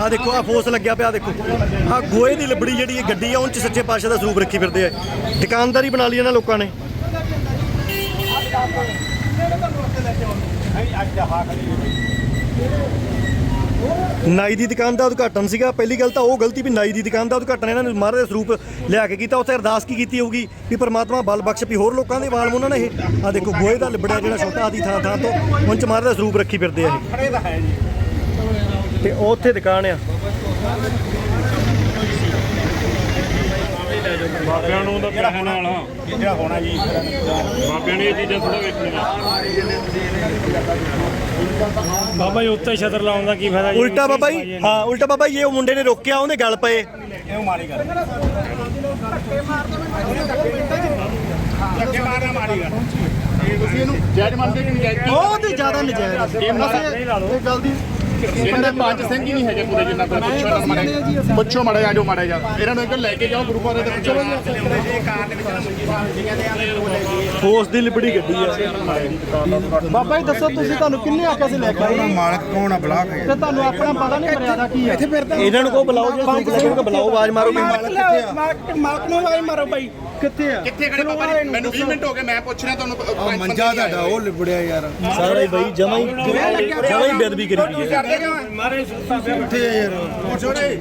ਆ ਦੇਖੋ ਆ ਫੋਸ ਲੱਗਿਆ ਪਿਆ, ਦੇਖੋ। ਆ ਗੋਏ ਦੀ ਲੱਭੜੀ ਜਿਹੜੀ ਇਹ ਗੱਡੀ ਆ ਉਹ ਚ ਸੱਚੇ ਪਾਤਸ਼ਾਹ ਦਾ ਸਰੂਪ ਰੱਖੀ ਫਿਰਦੇ ਆ। ਦੁਕਾਨਦਾਰੀ ਬਣਾ ਲਈ ਇਹਨਾਂ ਲੋਕਾਂ ਨੇ। ਨਾਈ ਦੀ ਦੁਕਾਨ ਦਾ ਉਦਘਾਟਨ ਸੀਗਾ। ਪਹਿਲੀ ਗੱਲ ਤਾਂ ਉਹ ਗਲਤੀ ਵੀ ਨਾਈ ਦੀ ਦੁਕਾਨ ਦਾ ਉਦਘਾਟਨ ਇਹਨਾਂ ਨੇ ਮਹਾਰਾਜ ਦੇ ਸਰੂਪ ਲਿਆ ਕੇ ਕੀਤਾ। ਉੱਥੇ ਅਰਦਾਸ ਕੀ ਕੀਤੀ ਹੋਊਗੀ ਵੀ ਪਰਮਾਤਮਾ ਬਲ ਬਖਸ਼ ਵੀ ਹੋਰ ਲੋਕਾਂ ਦੇ ਵਾਲ ਉਹਨਾਂ ਨੇ ਇਹ। ਆ ਦੇਖੋ, ਗੋਹੇ ਦਾ ਲਿਬੜਿਆ ਜਿਹੜਾ ਛੋਟਾ ਆਦੀ ਥਾਂ ਥਾਂ ਤੋਂ ਉਹਨਾਂ ਚ ਮਹਾਰਾਜ ਦਾ ਸਰੂਪ ਰੱਖੀ ਫਿਰਦੇ ਆ ਇਹ। ਤੇ ਉਹ ਉੱਥੇ ਦੁਕਾਨ ਆ। ਬਾਬਿਆਂ ਨੂੰ ਤਾਂ ਪੈਸੇ ਨਾਲ ਜਿਹੜਾ ਹੋਣਾ ਜੀ ਬਾਬਿਆਂ ਨੇ ਇਹ ਚੀਜ਼ਾਂ ਥੋੜਾ ਵੇਖਣੀਆਂ। ਬਾਬਾ ਜੀ ਉੱਤੇ ਛਤਰ ਲਾਉਣ ਦਾ ਕੀ ਫਾਇਦਾ ਜੀ? ਉਲਟਾ ਬਾਬਾ ਜੀ ਹਾਂ ਉਲਟਾ ਬਾਬਾ ਜੀ ਇਹ ਉਹ ਮੁੰਡੇ ਨੇ ਰੋਕਿਆ ਉਹਦੇ ਗੱਲ ਪਏ। ਇਹ ਮਾਰੀ ਗੱਲ ਧੱਕੇ ਮਾਰਨਾ ਮਾਰੀ ਗੱਲ ਤੁਸੀਂ ਇਹਨੂੰ ਜਾਇਜ਼ ਮੰਨਦੇ ਕਿ ਨਹੀਂ ਜਾਇਜ਼ ਬਹੁਤ ਹੀ ਜ਼ਿਆਦਾ ਨਜਾਇਜ਼ ਇਹ ਮਾਰਾ ਗੱਲ ਦੀ ਇਹਨਾਂ ਦੇ ਪੰਜ ਸਿੰਘ ਹੀ ਨਹੀਂ ਹੈਗੇ ਪੂਰੇ ਜਿੰਨਾ ਕੋਲ ਪੁੱਛੋ ਇਹਨਾਂ ਨੂੰ ਮਾੜੇ ਪੁੱਛੋ ਮਾੜੇ ਆਜੋ ਮਾੜੇ ਜਾ ਇਹਨਾਂ ਨੂੰ ਇੱਕ ਲੈ ਕੇ ਜਾਓ ਗੁਰੂ ਘਰ ਦੇ ਪੁੱਛੋ ਫੋਰਸ ਦੀ ਲਿਬੜੀ ਗੱਡੀ ਆ। ਬਾਬਾ ਜੀ ਦੱਸੋ ਤੁਸੀਂ ਤੁਹਾਨੂੰ ਕਿੰਨੇ ਆਖਿਆ ਸੀ ਲੈ ਕੇ ਆਉਣਾ ਮਾਲਕ ਕੌਣ ਆ ਬਲਾਕ ਹੈ ਤੇ ਤੁਹਾਨੂੰ ਆਪਣਾ ਪਤਾ ਨਹੀਂ ਮਰਿਆਦਾ ਕੀ ਹੈ ਇੱਥੇ ਫਿਰਦਾ ਇਹਨਾਂ ਨੂੰ ਕੋ ਬੁਲਾਓ ਸਰੂਪ ਲੱਗੇਗਾ ਬੁਲਾਓ ਆਵਾਜ਼ ਮਾਰੋ ਵੀ ਮਾਲਕ ਮਾਲਕ ਨੂੰ ਆਵਾਜ਼ ਮਾਰੋ ਬਾਈ। ਕਿੱਥੇ ਆ? ਕਿੱਥੇ ਖੜੇ ਬਾਬਾ ਜੀ? ਮੈਨੂੰ 20 ਮਿੰਟ ਹੋ ਗਏ ਮੈਂ ਪੁੱਛ ਰਿਹਾ ਤੁਹਾਨੂੰ ਉਹ ਮੰਜਾ ਤੁਹਾਡਾ ਉਹ ਲਿਬੜਿਆ ਯਾਰ। ਸਾਰਾ ਹੀ ਬਈ ਜਮਾ ਹੀ ਜਮਾ ਹੀ ਬੇਦਬੀ ਕਰੀ ਗਈ ਹੈ ਕਿੱਥੇ ਆ ਯਾਰ?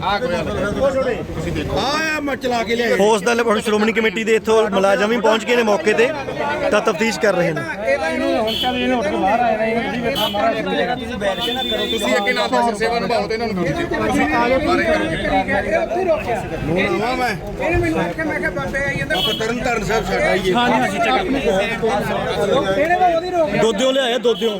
ਆ ਕੋਈ ਤੁਸੀਂ ਦੇਖੋ। ਆ ਆ ਮੈਂ ਚਲਾ ਕੇ ਲਿਆ ਫੋਰਸ ਦਾ ਹੁਣ ਸ਼੍ਰੋਮਣੀ ਕਮੇਟੀ ਦੇ ਇੱਥੋਂ ਮੁਲਾਜ਼ਮ ਵੀ ਪਹੁੰਚ ਗਏ ਨੇ ਮੌਕੇ ਤੇ ਤਾਂ ਤਫਤੀਸ਼ ਕਰ ਰਹੇ ਨੇ। ਤੁਸੀਂ ਅੱਗੇ ਨਾਲ ਦਾ ਸੇਵਾ ਨਿਭਾਓ ਤੇ ਇਹਨਾਂ ਨੂੰ ਤੁਸੀਂ ਦੇਖੋ ਤੁਸੀਂ ਬਾਰੇ ਕਰੋ। ਹੁਣ ਆਵਾਂ ਮੈਂ ਇਹਨੇ ਮੈਨੂੰ ਆਖਿਆ ਮੈਂ ਕਿਹਾ ਬਾਬੇ ਆਈ ਜਾਂਦਾ। ਤਰਨ ਤਾਰਨ ਸਾਹਿਬ ਛੱਡ ਆਈਏ ਇਹਨੇ ਤਾਂ ਉਹਦੀ ਰੋਕ? ਦੋਦਿਓ ਲਿਆਇਆ ਦੋਦਿਓ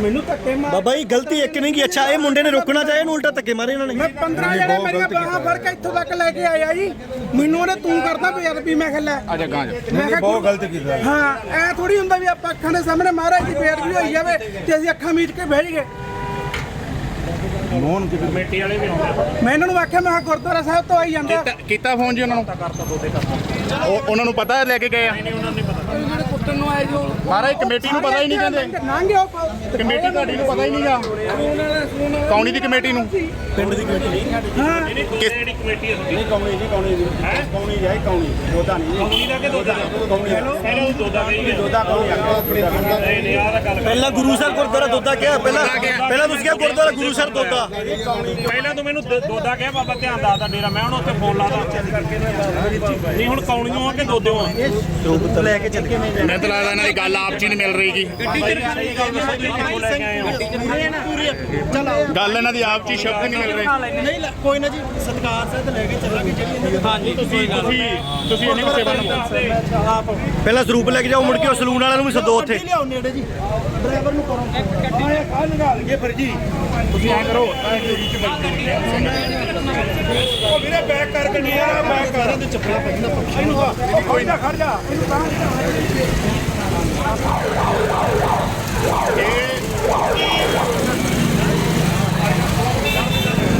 ਮੈਨੂੰ ਧੱਕੇ ਮਾਰ ਬਾਬਾ ਜੀ ਗਲਤੀ ਇੱਕ ਨਹੀਂ ਕੀ ਅੱਛਾ ਇਹ ਮੁੰਡੇ ਨੇ ਰੋਕਣਾ ਚਾਹਿਆ ਇਹਨੂੰ ਉਲਟਾ ਧੱਕੇ ਮਾਰੇ ਇਹਨਾਂ ਨੇ? ਮੈਂ 15 ਜਣੇ ਮੇਰੀਆਂ ਬਾਹਾਂ ਫੜ ਕੇ ਇੱਥੋਂ ਤੱਕ ਲੈ ਕੇ ਆਇਆ ਜੀ। ਮੈਨੂੰ ਉਹਨੇ ਤੂੰ ਕਰਦਾ ਬੇਅਦਬੀ ਮੈਂ ਕਿਹਾ ਲੈ ਆਜਾ ਗਾਂ ਜਾ। ਮੈਂ ਬਹੁਤ ਗਲਤ ਕੀਤਾ। ਹਾਂ ਐ ਥੋੜੀ ਹੁੰਦਾ ਵੀ ਆਪਾਂ ਅੱਖਾਂ ਦੇ ਸਾਹਮਣੇ ਮਹਾਰਾਜ ਦੀ ਬੇਅਦਬੀ ਹੋਈ ਜਾਵੇ ਤੇ ਅਸੀਂ ਅੱਖਾਂ ਮੀਚ ਕੇ ਬਹਿ ਜਾਈਏ। ਕਮੇਟੀ ਵਾਲੇ ਵੀ ਆਉਂਦੇ ਮੈਂ ਇਹਨਾਂ ਨੂੰ ਆਖਿਆ ਮੈਂ ਕਿਹਾ ਗੁਰਦੁਆਰਾ ਸਾਹਿਬ ਤੋਂ ਆਈ ਜਾਂਦਾ ਕੀਤਾ- ਕੀਤਾ ਫੋਨ ਜੀ ਉਹਨਾਂ ਨੂੰ? ਉਹ ਉਹਨਾਂ ਨੂੰ ਪਤਾ ਲੈ ਕੇ ਗਏ ਆ? ਜਿਹੜੇ ਕੁੱਟਣ ਨੂੰ ਆਏ ਜੋ ਮਹਾਰਾਜ ਕਮੇਟੀ ਨੂੰ ਪਤਾ ਹੀ ਨਹੀਂ ਕਹਿੰਦੇ। ਲੰਘ ਆਓ ਕਮੇਟੀ ਤੁਹਾਡੀ ਨੂੰ ਪਤਾ ਹੀ ਨਹੀਂਗਾ। ਕੌਣੀ ਦੀ ਕਮੇਟੀ ਨੂੰ? ਪਿੰਡ ਦੀ ਕਮੇਟੀ। ਹਾਂ। ਕਿਹੜੀ ਕਮੇਟੀ ਹੈ ਤੁਹਾਡੀ? ਨਹੀਂ ਕੌਣੀ ਜੀ ਕੌਣੀ ਦੀ ਕੌਣੀ ਜਾਏ ਕੌਣੀ ਦੋਦਾ ਨਹੀਂ ਕੌਣੀ ਦਾ ਕਿ ਦੋਦਾ ਪਹਿਲਾਂ ਉਹ ਦੋਦਾ ਕਹੀ ਗਏ ਦੋਦਾ ਕੌਣੀ ਨਹੀਂ ਨਹੀਂ ਆਹ ਗੱਲ ਪਹਿਲਾਂ ਗੁਰੂ ਸਾਹਿਬ ਗੁਰਦੁਆਰਾ ਦੋਦਾ ਕਿਹਾ ਪਹਿਲਾਂ ਪਹਿਲਾਂ ਤੁਸੀਂ ਕਿਹਾ ਗੁਰਦੁਆਰਾ ਗੁਰੂ ਸਾਹਿਬ ਦੋਦਾ ਪਹਿਲਾਂ ਤੂੰ ਮੈਨੂੰ ਦੋਦਾ ਕਿਹਾ ਬਾਬਾ ਧਿਆਨ ਦੱਸਦਾ ਡੇਰਾ। ਮੈਂ ਹੁਣ ਉੱਥੇ ਫੋਨ ਲਾਦਾ ਨਹੀਂ ਹੁਣ ਕੌਣੀਆਂ ਆ ਕਿ ਦੋਦਿਓ ਆ? ਸਰੂਪ ਲੈ ਕੇ ਚੱਲ ਗਏ। ਮੈਂ ਤਾਂ ਲੱਗਦਾ ਇਹਨਾਂ ਦੀ ਗੱਲ ਆਪ ਹੀ ਨਹੀਂ ਮਿਲ ਰਹੀਗੀ ਗੱਲ ਇਹਨਾਂ ਦੀ ਆਪ ਹੀ ਸ਼ਬਦ ਨਹੀਂ ਮਿਲ ਰਹੀ। ਨਹੀਂ ਕੋਈ ਨਾ ਜੀ ਸਤਕਾਰ ਸਾਹਿਬ ਲੈ ਕੇ ਚੱਲਾਂਗੇ ਜਿਹੜੀ ਹਾਂਜੀ ਤੁਸੀਂ ਤੁਸੀਂ ਤੁਸੀਂ ਇਹਨਾਂ ਦੀ ਸੇਵਾ ਨਿਭਾਓ ਪਹਿਲਾਂ ਸਰੂਪ ਲੈ ਕੇ ਜਾਓ ਮੁੜ ਕੇ ਉਹ ਸਲੂਨ ਵਾਲਿਆਂ ਨੂੰ ਵੀ ਸੱਦੋ ਉੱਥੇ। ਲਿਆਓ ਨੇੜੇ ਜੀ। ਡਰਾਈਵਰ ਨੂੰ ਕਰੋ। ਆ ਲਗਾ ਲਈਏ ਫਿਰ ਜੀ। ਤੁਸੀਂ ਐ ਕਰੋ ਉਹ ਵੀਰੇ ਬੈਕ ਕਰ ਗੱਡੀ ਆ ਬੈਕ ਕਰ ਤੇ ਚੱਪੜਾ ਪੈਂਦਾ ਇਹਨੂੰ ਆ। ਕੋਈ ਨਾ ਖੜ ਜਾ, ਇਹਨੂੰ ਤਾਂ